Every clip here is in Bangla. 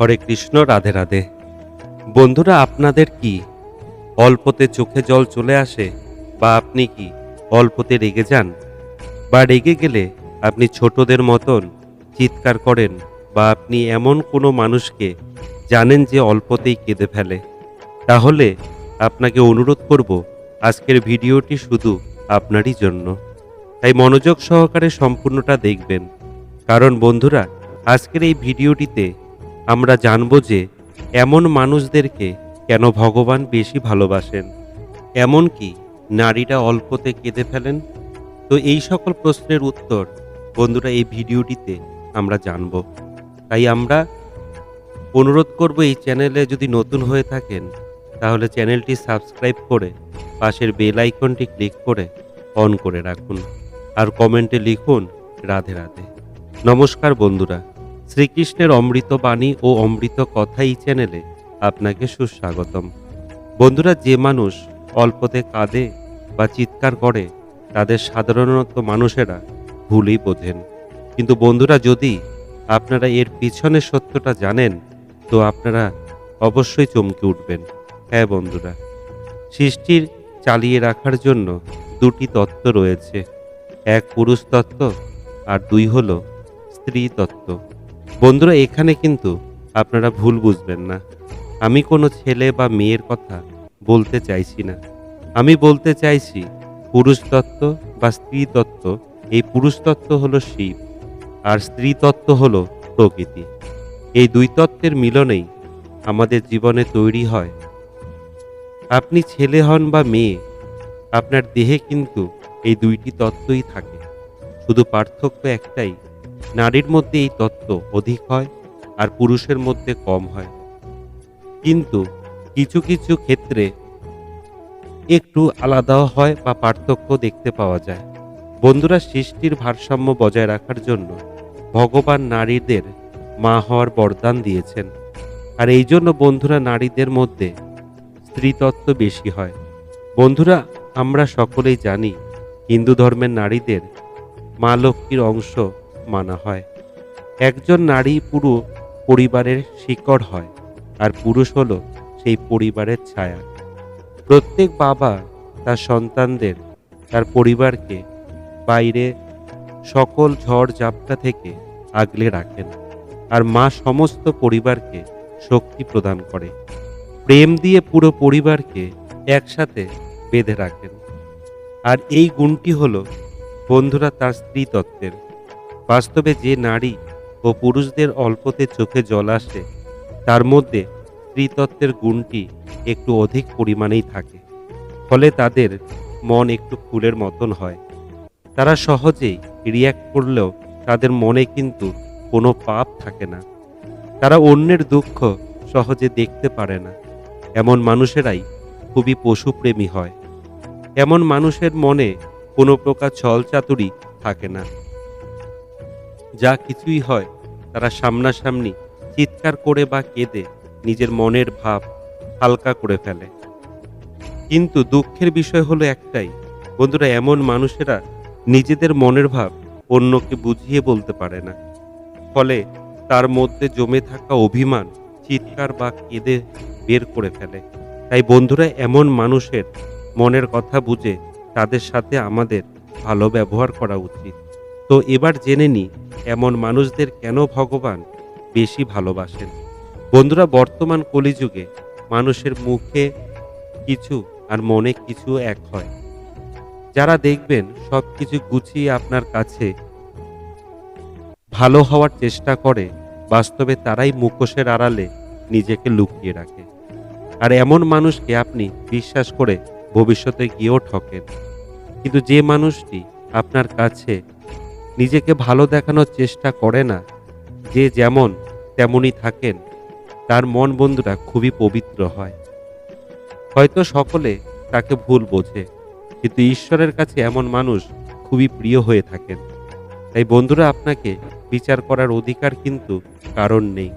হরে কৃষ্ণ, রাধে রাধে। বন্ধুরা, আপনাদের কি অল্পতে চোখে জল চলে আসে বা আপনি কি অল্পতে রেগে যান? বা রেগে গেলে আপনি ছোটদের মতন চিৎকার করেন বা আপনি এমন কোনো মানুষকে জানেন যে অল্পতেই কেঁদে ফেলে? তাহলে আপনাকে অনুরোধ করব, আজকের ভিডিওটি শুধু আপনারই জন্য। তাই মনোযোগ সহকারে সম্পূর্ণটা দেখবেন। কারণ বন্ধুরা, আজকের এই ভিডিওটিতে আমরা জানব যে এমন মানুষদেরকে কেন ভগবান বেশি ভালোবাসেন? এমন কি নারীরা অল্পতে কেঁদে ফেলেন? তো এই সকল প্রশ্নের উত্তর বন্ধুরা এই ভিডিওটিতে আমরা জানব। তাই আমরা অনুরোধ করব এই চ্যানেলে যদি নতুন হয়ে থাকেন, তাহলে চ্যানেলটি সাবস্ক্রাইব করে পাশের বেল আইকনটি ক্লিক করে অন করে রাখুন। আর কমেন্টে লিখুন রাধে রাধে। নমস্কার বন্ধুরা। শ্রীকৃষ্ণের অমৃত বাণী ও অমৃত কথা এই চ্যানেলে আপনাকে সুস্বাগতম। বন্ধুরা, যে মানুষ অল্পতে কাঁদে বা চিৎকার করে, তাদের সাধারণত মানুষেরা ভুলই বোঝেন। কিন্তু বন্ধুরা, যদি আপনারা এর পিছনের সত্যটা জানেন, তো আপনারা অবশ্যই চমকে উঠবেন। হ্যাঁ বন্ধুরা, সৃষ্টির চালিয়ে রাখার জন্য দুটি তত্ত্ব রয়েছে। এক পুরুষ তত্ত্ব আর দুই হলো স্ত্রী তত্ত্ব। বন্ধুরা, এখানে কিন্তু আপনারা ভুল বুঝবেন না। আমি কোনো ছেলে বা মেয়ের কথা বলতে চাইছি না। আমি বলতে চাইছি, পুরুষ তত্ত্ব বা স্ত্রী তত্ত্ব, এই পুরুষ তত্ত্ব হলো শিব, আর স্ত্রী তত্ত্ব হলো প্রকৃতি। এই দুই তত্ত্বের মিলনেই আমাদের জীবনে তৈরি হয়। আপনি ছেলে হন বা মেয়ে, আপনার দেহে কিন্তু এই দুইটি তত্ত্বই থাকে। শুধু পার্থক্য একটাই নারীর মধ্যে এই তত্ত্ব অধিক হয় আর পুরুষের মধ্যে কম হয়। কিন্তু কিছু কিছু ক্ষেত্রে একটু আলাদাও হয় বা পার্থক্য দেখতে পাওয়া যায়। বন্ধুরা সৃষ্টির ভারসাম্য বজায় রাখার জন্য ভগবান নারীদের মা হওয়ার বরদান দিয়েছেন। আর এই জন্য বন্ধুরা নারীদের মধ্যে স্ত্রীতত্ত্ব বেশি হয়। বন্ধুরা, আমরা সকলেই জানি হিন্দু ধর্মের নারীদের মা লক্ষ্মীর অংশ মানা হয়। একজন নারী পুরো পরিবারের শিকড় হয় আর পুরুষ হলো সেই পরিবারের ছায়া। প্রত্যেক বাবা তার সন্তানদের, তার পরিবারকে বাইরে সকল ঝড় ঝাপটা থেকে আগলে রাখেন আর মা সমস্ত পরিবারকে শক্তি প্রদান করে। প্রেম দিয়ে পুরো পরিবারকে একসাথে বেঁধে রাখেন। আর এই গুণটি হলো বন্ধুরা তার স্ত্রী তত্ত্বের বাস্তবে যে নারী ও পুরুষদের অল্পতে চোখে জল আসে, তার মধ্যে স্ত্রীতত্ত্বের গুণটি একটু অধিক পরিমাণেই থাকে, ফলে তাদের মন একটু ফুলের মতন হয়। তারা সহজেই রিয়্যাক্ট করলেও তাদের মনে কিন্তু কোনো পাপ থাকে না। তারা অন্যের দুঃখ সহজে দেখতে পারে না। এমন মানুষেরাই খুবই পশুপ্রেমী হয়। এমন মানুষের মনে কোনো প্রকার ছল চাতুরি থাকে না। যা কিছুই হয়, তারা সামনাসামনি চিৎকার করে বা কেঁদে নিজের মনের ভাব হালকা করে ফেলে। কিন্তু দুঃখের বিষয় হলো একটাই, বন্ধুরা, এমন মানুষেরা নিজেদের মনের ভাব অন্যকে বুঝিয়ে বলতে পারে না। ফলে তার মধ্যে জমে থাকা অভিমান, চিৎকার বা কেঁদে বের করে ফেলে। তাই বন্ধুরা, এমন মানুষের মনের কথা বুঝে তাদের সাথে আমাদের ভালো ব্যবহার করা উচিত। তো এবার জেনে নি এমন মানুষদের কেন ভগবান বেশি ভালোবাসেন? বন্ধুরা, বর্তমান কলিযুগে মানুষের মুখে কিছু আর মনে কিছু এক হয়। যারা দেখবেন সব কিছু গুছিয়ে আপনার কাছে ভালো হওয়ার চেষ্টা করে, বাস্তবে তারাই মুখোশের আড়ালে নিজেকে লুকিয়ে রাখে। আর এমন মানুষকে আপনি বিশ্বাস করে ভবিষ্যতে গিয়েও ঠকেন। কিন্তু যে মানুষটি আপনার কাছে নিজেকে ভালো দেখানোর চেষ্টা করে না। যে যেমন তেমনই থাকেন। তার মন বন্ধুরা খুবই পবিত্র হয়। হয়তো সকলে তাকে ভুল বোঝে, কিন্তু ঈশ্বরের কাছে এমন মানুষ খুবই প্রিয় হয়ে থাকেন। তাই বন্ধুরা, আপনাকে বিচার করার অধিকার কিন্তু কারণ নেই,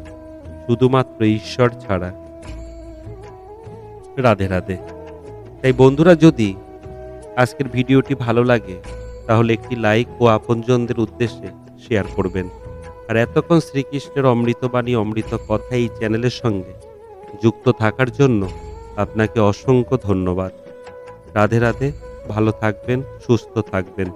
শুধুমাত্র ঈশ্বর ছাড়া। রাধে রাধে। তাই বন্ধুরা, যদি আজকের ভিডিওটি ভালো লাগে তাহলে একটি লাইক ও আপনজনদের উদ্দেশ্যে শেয়ার করবেন। আর এতক্ষণ শ্রীকৃষ্ণের অমৃতবাণী, অমৃত কথা এই চ্যানেলের সঙ্গে যুক্ত থাকার জন্য আপনাকে অসংখ্য ধন্যবাদ। রাধে রাধে, ভালো থাকবেন, সুস্থ থাকবেন।